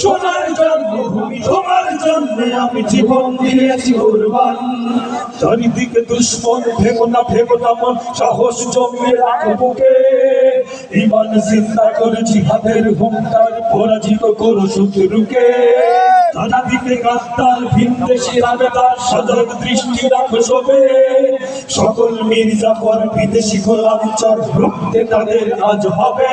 সোনার জন্মভূমি, তোমার জন্য আমি জীবন দিয়েছি কোরবান। চারিদিকে দুশ্মন, ভেবো না ভেবো না সাহস জমিয়ে রাখো বুকে। ইমান চিন্তা করেছি হাতের হুঙ্কার, পরাজিত করো শত্রুকে। নানা দিকে গাদ্দার ভিনদেশি রাবেদার সজাগ দৃষ্টি রাখো সবে। সকল মির্জাফর বিদেশি গোলাম চর রুখতে তাদের আজ হবে।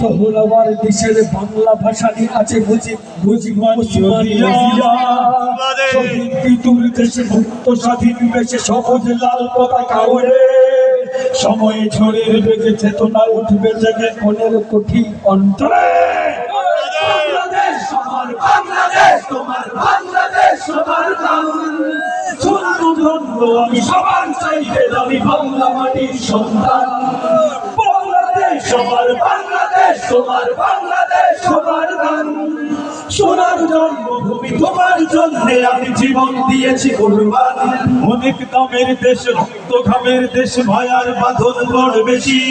শহরাবার দেশের বাংলা ভাষা নিয়ে আছে বুঝি বুঝি মুসলিয়া শহীদ দেশে মুক্ত স্বাধীন দেশে সবুজ লাল পতাকা ওড়ে। সময়ে ঝড়ের বেগে চেতনা উঠবে জেগে মনের কঠি অন্তরে। বাংলাদেশ আমার বাংলাদেশ তোমার বাংলাদেশ আমার ধন্য ধন্য আমি সবার চাইতে আমি বাংলা মাটির সন্তান। আমার বাংলাদেশ তোমার বাংলাদেশ তোমার বাংলাদেশ সোনার জন্মভূমি তোমার জন্য আমি জীবন দিয়েছি কোরবান। অনেক দামের দেশ, রক্ত ঘামের দেশ, মায়ার বাঁধন বড় বেশি।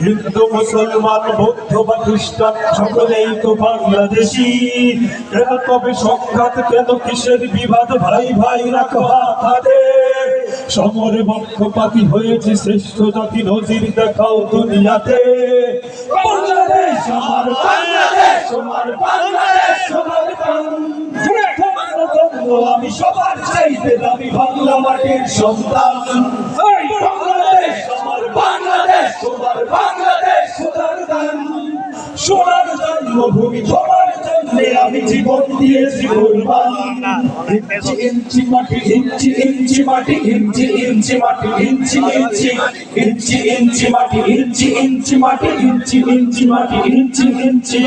হিন্দু, মুসলমান, বৌদ্ধ বা খ্রিস্টান, সকলেই তো বাংলাদেশি। কেন তবে সংঘাত কেন কিসের বিবাদ? ভাই ভাই রাখো হাত হাতে। সমরে পক্ষপাতি হয়েছে শ্রেষ্ঠ জাতি নজির দেখাও দুনিয়াতে। বাংলাদেশ আমি সবার চাইতে দামি বাংলা মাটির সন্তান। বাংলাদেশ সোনার জন্মভূমি জন্য আমি জীবন দিয়েছি কোরবান ইঞ্চি মাটি, ইঞ্চি ইঞ্চি মাটি, ইঞ্চি ইঞ্চি মাটি, ইঞ্চি ইঞ্চি ইঞ্চি ইঞ্চি মাটি, ইঞ্চি ইঞ্চি মাটি, ইঞ্চি ইঞ্চি মাটি, ইঞ্চি ইঞ্চি।